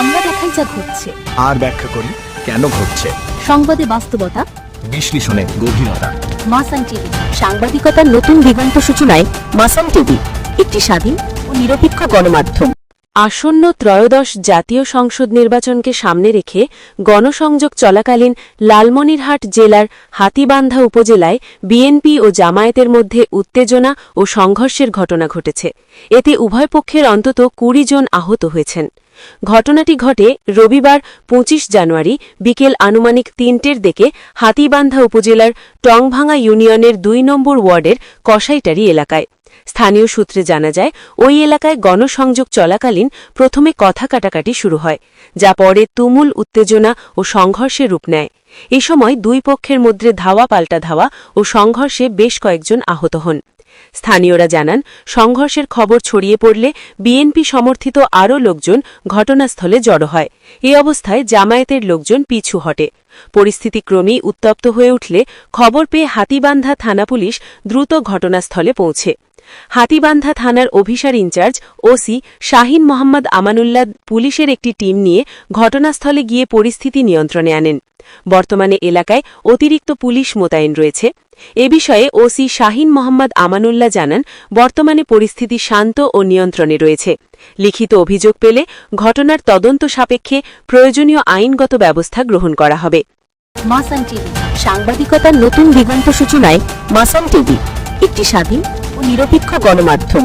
আমরা দেখাই যা ঘটছে। আর ব্যাখ্যা করি কেন ঘটছে। সংবাদে বাস্তবতা। বিশ্লেষণে গভীরতা। মাসান টিভি। সাংবাদিকতার নতুন দিগন্ত সূচনায় মাসান টিভি একটি স্বাধীন ও নিরপেক্ষ গণমাধ্যম। আসন্ন ত্রয়োদশ জাতীয় সংসদ নির্বাচনকে সামনে রেখে গণসংযোগ চলাকালীন লালমনিরহাট জেলার হাতিবান্ধা উপজেলায় বিএনপি ও জামায়াতের মধ্যে উত্তেজনা ও সংঘর্ষের ঘটনা ঘটেছে। এতে উভয় পক্ষের অন্তত কুড়ি জন আহত হয়েছেন। ঘটনাটি ঘটে রবিবার ২৫ জানুয়ারি বিকেল আনুমানিক তিনটের দিকে হাতিবান্ধা উপজেলার টংভাঙা ইউনিয়নের দুই নম্বর ওয়ার্ডের কসাইটারি এলাকায়। স্থানীয় সূত্রে জানা যায়, ওই এলাকায় গণসংযোগ চলাকালীন প্রথমে কথা কাটাকাটি শুরু হয়, যা পরে তুমুল উত্তেজনা ও সংঘর্ষে রূপ নেয়। এ সময় দুই পক্ষের মধ্যে ধাওয়া পাল্টা ধাওয়া ও সংঘর্ষে বেশ কয়েকজন আহত হন। স্থানীয়রা জানান, সংঘর্ষের খবর ছড়িয়ে পড়লে বিএনপি সমর্থিত আরও লোকজন ঘটনাস্থলে জড়ো হয়। এ অবস্থায় জামায়াতের লোকজন পিছু হটে। পরিস্থিতি ক্রমেই উত্তপ্ত হয়ে উঠলে খবর পেয়ে হাতিবান্ধা থানা পুলিশ দ্রুত ঘটনাস্থলে পৌঁছে। হাতিবান্ধা থানার officer in charge OC Shahin Mohammad Amanullah পুলিশের একটি টিম নিয়ে ঘটনাস্থলে গিয়ে পরিস্থিতি নিয়ন্ত্রণে আনেন। বর্তমানে এলাকায় অতিরিক্ত পুলিশ মোতায়েন রয়েছে। এ বিষয়ে ওসি শাহিন মোহাম্মদ আমানুল্লাহ জানান, বর্তমানে পরিস্থিতি শান্ত ও নিয়ন্ত্রণে রয়েছে। লিখিত অভিযোগ পেলে ঘটনার তদন্ত সাপেক্ষে প্রয়োজনীয় আইনগত ব্যবস্থা গ্রহণ করা হবে। মাসান টিভি, সাংবাদিকতার নতুন দিগন্ত সূচনায় মাসান টিভি, একটি স্বাধীন নিরপেক্ষ গণমাধ্যম।